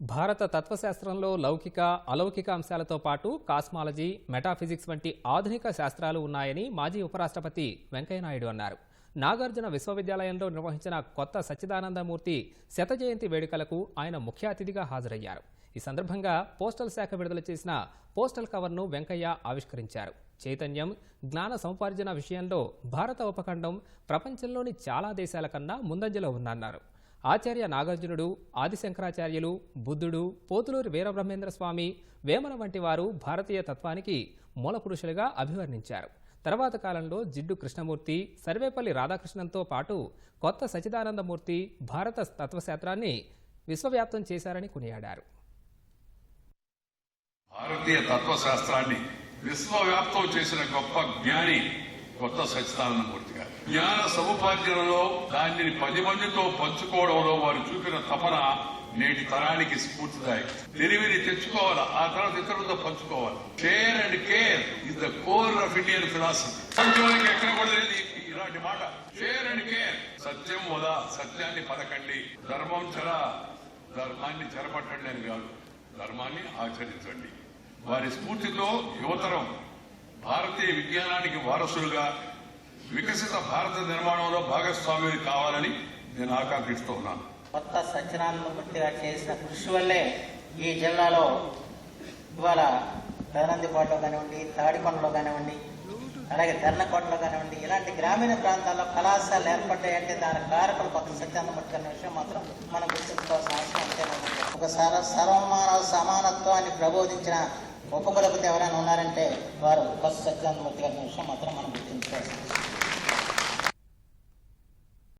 భారత తత్వశాస్త్రంలో లౌకిక అలౌకిక అంశాలతో పాటు కాస్మాలజీ మెటాఫిజిక్స్ వంటి ఆధునిక శాస్త్రాలు ఉన్నాయని మాజీ ఉపరాష్ట్రపతి వెంకయ్యనాయుడు అన్నారు. నాగార్జున విశ్వవిద్యాలయంలో నిర్వహించిన కొత్త సచ్చిదానందమూర్తి శత జయంతి వేడుకలకు ఆయన ముఖ్య అతిథిగా హాజరయ్యారు. ఈ సందర్భంగా పోస్టల్ శాఖ విడుదల చేసిన పోస్టల్ కవర్ను వెంకయ్య ఆవిష్కరించారు. చైతన్యం జ్ఞాన సముపార్జన విషయంలో భారత ఉపఖండం ప్రపంచంలోని చాలా దేశాల కన్నా ముందంజలో ఉందన్నారు. ఆచార్య నాగార్జునుడు ఆదిశంకరాచార్యులు బుద్ధుడు పోతులూరి వీరబ్రహ్మేంద్ర స్వామి వేమన వంటి వారు భారతీయ తత్వానికి మూలపురుషులుగా అభివర్ణించారు. తర్వాత కాలంలో జిడ్డు కృష్ణమూర్తి సర్వేపల్లి రాధాకృష్ణంతో పాటు కొత్త సచిదానందమూర్తి భారత తత్వశాస్త్రాన్ని విశ్వవ్యాప్తం చేశారని కొనియాడారు. భారతీయ తత్వశాస్త్రాన్ని విశ్వవ్యాప్తం చేసిన గొప్ప జ్ఞాని కొత్త సచితాలను పూర్తిగా. జ్ఞాన సముపార్జనలో దాన్ని పది మందితో పంచుకోవడంలో వారు చూపిన తపన నేటి తరానికి స్ఫూర్తిదాయకం. తెలివిని తెచ్చుకోవాలి? ఆ తర్వాత ఇతరులతో పంచుకోవాలి. Share and care is the core of Indian philosophy ప్రపంచంలోకి ఎక్కడ కూడా లేదు ఇలాంటి మాట. షేర్ అండ్ కేర్ సత్యం వదా? సత్యాన్ని పలకండి. ధర్మం చర. ధర్మాన్ని చెరపట్టండి అని కాదు. ధర్మాన్ని ఆచరించండి. వారి స్ఫూర్తితో యువతరం భారతీయ విజ్ఞానానికి వారసులుగా వికసిత భారత నిర్మాణంలో భాగస్వామ్యులు కావాలని నేను ఆకాంక్షిస్తూ ఉన్నాను. కొత్త సత్యనారాయణమూర్తి గారు చేసిన కృషి వల్లే ఈ జిల్లాలో ఇవాళ పెదనందిపాడులో కానివ్వండి తాడికొండలో కానివ్వండి అలాగే తెర్నకోటలో కానివ్వండి ఇలాంటి గ్రామీణ ప్రాంతాల్లో కళాశాలలు ఏర్పడ్డాయంటే దాని కారకులు కొత్త సత్యాన్ని గారి విషయం మాత్రం మనం గుర్తుంచుకోవాల్సిన అవసరం ఒక సర సర్వమానవ సమానత్వాన్ని ప్రబోధించిన ఉపకులపతి ఎవరైనా ఉన్నారంటే వారు కొత్త సత్యానందమూర్తి గారి విషయం మాత్రం మనం గుర్తుంచుకోవాల్సింది.